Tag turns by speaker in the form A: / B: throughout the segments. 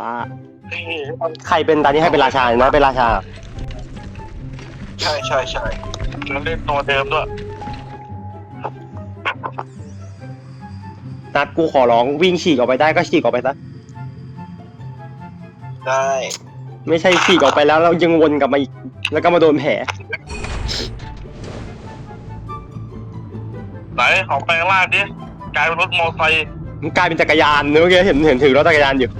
A: ป้าใครเป็นตอนนี้ให้เป็นราชานะเป็นราชา
B: ใช่ใช่ใช่
C: แล้วเล่นตัวเดิมด้วย
A: นัดกูขอร้องวิ่งฉีกออกไปได้ก็ฉีกออกไปซะ
B: ได้
A: ไม่ใช่ฉีกออกไปแล้วเรายังวนกลับมาอีกแล้วก็มาโดนแผล
C: ไหนของแปลงร่างดิกลายเป็นรถมอเตอร์ไซค์
A: มันกลายเป็นจักรยานเนื้อเมื่อกี้เห็นเห็นถือรถจักรยานอยู่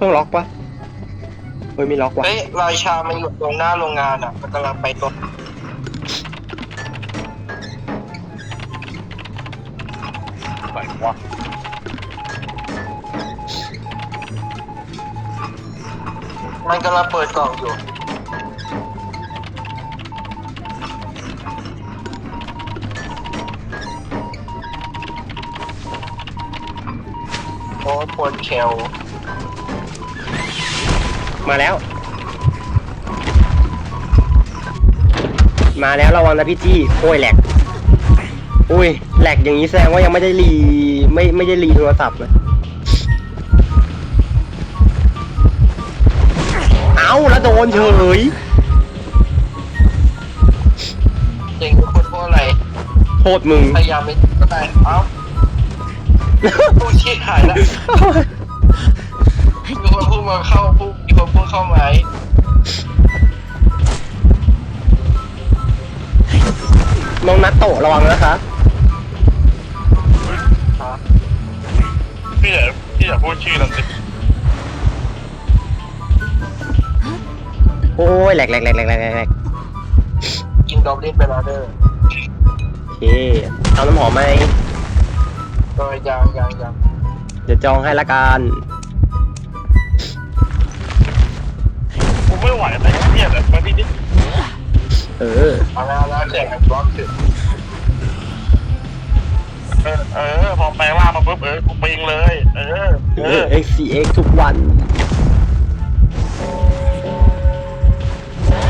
A: ต้องล็อกปะเฮ้ยไม่ล็อกวะ
B: เฮ้ยราชา มันอยู่ตรงหน้าโรงงานอะ มันกำลังไปตรง
C: ไหนวะ
B: มันกำลังเปิดกล่องอยู่ โอ้ปวดเคล
A: มาแล้ว มาแล้วระวังนะพี่จี้โอ้ยแหลกอุ้ยแหลกอย่างนี้แสดงว่ายังไม่ได้รีไม่ไม่ได้รีโทรศัพท์นะเอาแล้วโดนเฉย
B: เจ๋งคุณพวกอะไร
A: โทษมึง
B: พยายามไม่ก็ได้เอ้าพูดชี้หายแล้วมีคนพูดมาเข้าพูด มีคนพูดเข้าไหม
A: น้องนัตโตะระวังนะคะ
C: พี่อย่าพี่อย่าพูดชื่อนั้นสิ
A: โอ้ยแหลกแหลกแหลกแหลกแหลกแหลก
B: กินดอบลินไปแล้วเด้อ
A: โอเคเอาน้ำหอมไหม
B: ก็ยังยังยัง
A: เดี๋ยวจองให้ละกัน
C: ไม่ไหวแต่เนี่ยแหละมาที่นี่
A: เออ
B: เอาแล้วแล้วแข่งกันบล็อกถึง
C: เออเออพอแปลงร่ามาปุ๊บเออกูปิงเลย เออ เอ
A: เอ
C: อ
A: อ XCX ทุกวัน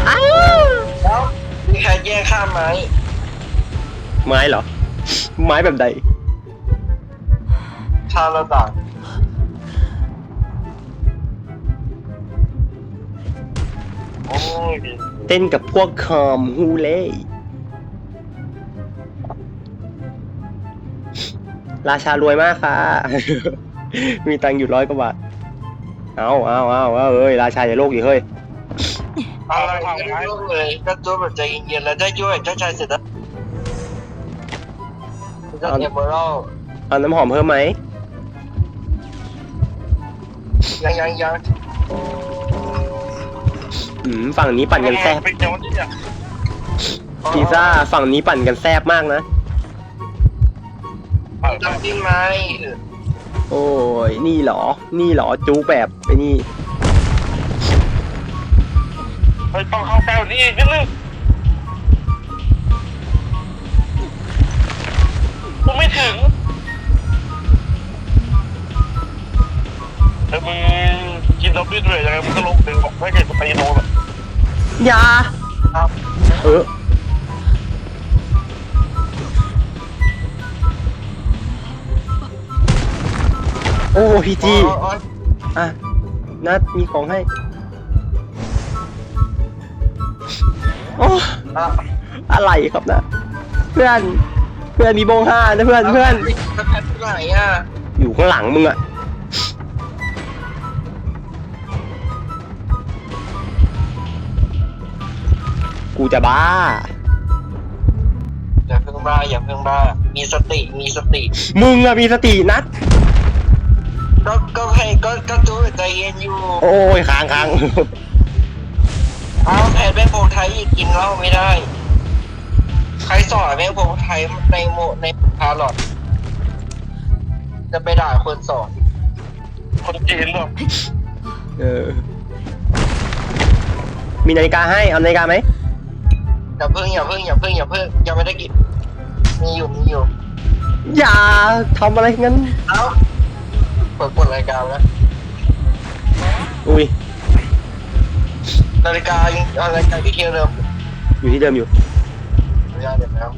A: อ้าว
B: แล้วมีใครแย่งข้ามไหม
A: ไม้เหรอ ไม้แบบใด
B: ชาละต่าง
C: ย
A: เต้นกับพวกคอมฮูเล่ราชารวยมากค่ะ มีตังค์อยู่ร้อยกว่าบาท เอาเอาเอาเอาเอ้ย ราชาอย่าโลกดิเฮ้ย
B: อะไรไม่ได้รู้เลยก็ตัวแบบใจเย็นๆแล้วได้ด้วยเจ้าชายเสร็จแล้วเจ้าเอเมอรัล
A: เอาน้ำหอมเพิ่มไหม
B: ยังยังยัง
A: อืมฝั่งนี้ปั่นกันแซบ
C: ปิงเจ้าที่เนี่ย
A: พีซ่าฝั่งนี้ปั่นกันแซบมากนะ
C: เออ
B: จำได้ไหม
A: โอ้ย นี่เหรอ นี่เหรอจูแบบไอ้นี่
C: เฮ้ยต้องเข้าใกล้กว่านี้อีกนิดนึงกูไม่ถึงเออมึงกินดับเบิลด้วยยังไงมึงก็ลงดึงบอกไม่เกิดกูตีโดนอะ
A: อย่า
B: ครับ
A: เออโอ้พี่จี
B: อ๋ออ๋อ
A: อะนัดมีของให้โอ้
B: อะ
A: อะไรครับนะเพื่อน เพื่อนมีโบงห้านะเพื่อนเพื่อน
B: แล้วแพทที่ไหนอะ
A: อยู่ข้างหลังมึงอะ กูจะบ้า
B: อย่าเพิ่งบ้าอย่าเพิ่งบ้า มีสติมีสติ
A: มึงอะมีสตินัด
B: ก็ก็ให้ก็ก็ตัวใจเย็นอยู่
A: โอ้ยค้างค้าง
B: เอาแพทย์แม่โพไทยอีกกินเหล้าไม่ได้ ใครสอนแม่โพไทยในโมในพาหลอดจะไปด่าคนสอน
C: คนจีนด้วย
A: เออ มีนาฬิกาให้ เอานาฬิกาไหม
B: อย่าเพิ่งอย่าเพิ่งอย่าเพิ่งอย่าเพิ่งยังไม่ได้กินมีอยู่มีอยู่
A: อย่าทำอะไรงั้น
B: เอ้าเปิดกดรายการแล้ว
A: อุ้ย
B: นาฬิกายังอะไรายการที่เทียเดิม
A: อยู่ที่เดิมอยู่
B: อนุญาตเดี๋ยวแล้ว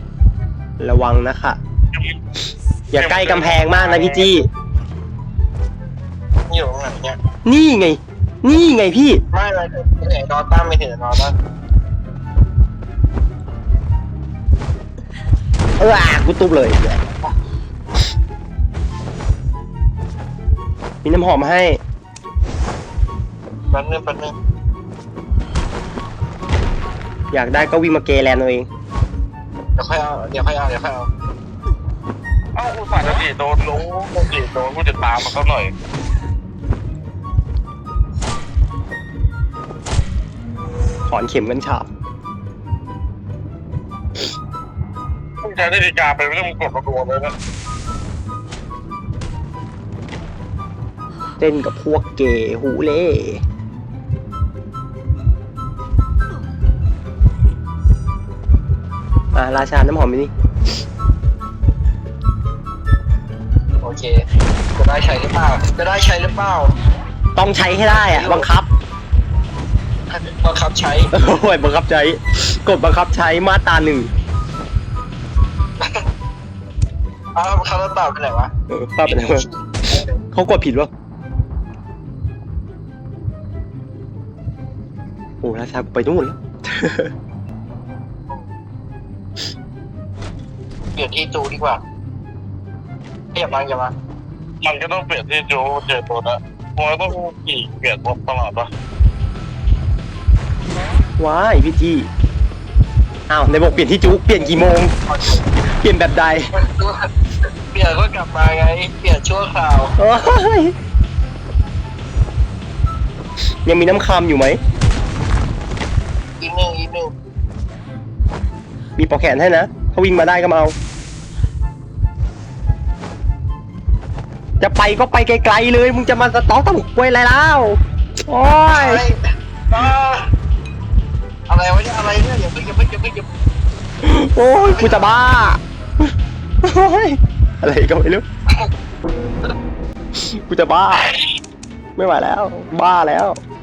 A: ระวังนะคะ อย่าใกล้กำแพงมากนะพี่จี้
B: อยู่ตรงไหนเนี่ย
A: นี่ไง นี่ไงพี่
B: ไม่ไม่ถึงไหนนอนตั้มไม่ถึงนอนตั้ม
A: เอออะกูตุบเลย มีน้ำหอมมาให้
B: แป๊บนึงแป๊บนึง
A: อยากได้ก็วิ่งมาเกแลนเอาเอง
B: เดี๋ยวค่อยเอาเดี๋ยวค่อยเอาเดี๋ยวค่อยเอา
C: เอ้ากูสาดจะดีโดนรู้ดีโดนกูจะตามมันเขาหน่อย
A: ถอนเข็มกันฉาบ
C: ใช้นาฬิกาไปไม่ต้องกดมาดูเลยนะ
A: เต้นกับพวกเกย์หูเล่อะราชาน้ำหอมไปนี่
B: โอเค จะได้ใช้หรือเปล่า จะได้ใช้หรือเปล่า
A: ต้องใช้ให้ได้อะบังคับ
B: บังคับใช้
A: โอ้ยบังคับใช้ กดบังคับใช้มาตราหนึ่ง
B: อ้าวเขาจะตอบไปไหนวะ
A: เออป้าเป็นไงวะเขากดผิดวะโอ้ราชาไปนู่นแล้ว
B: เปลี่ยนที่ตูดีกว่าอย่ามาอย่ามา
C: มันก็ต้องเปลี่ยนที่จูเจอตัวนะมันต้องกี่เปลี่ยนตลอดปะ
A: ว้ายพี่จี อ้าวในบอกเปลี่ยนที่จุกเปลี่ยนกี่โมง เปลี่ยนแบบใด
B: เปลี่ยนก็กลับมาไง เปลี่ยนชั่วคราว
A: โอ้ยยังมีน้ำคำอยู่ไหม
B: อีกหนึ่งอีกหนึ่ง
A: มีปอกแขนให้นะ ถ้าวิ่งมาได้ก็มาเอา จะไปก็ไปไกลๆเลย มึงจะมาสต็อกต้องควยอะไรแล้ว โอ้ย
B: อะไร อ่าอะไรวะเนี่ยอะไรเนี่ยอย่าเพิ่งอย่าเพิ่งอย่าเพิ่งอย่าเพิ่ง
A: โอ้ยกูจะบ้าโอ้ยอะไรก็ไม่รู้กูจะบ้า ไม่ไหวแล้ว บ้าแล้ว
B: เ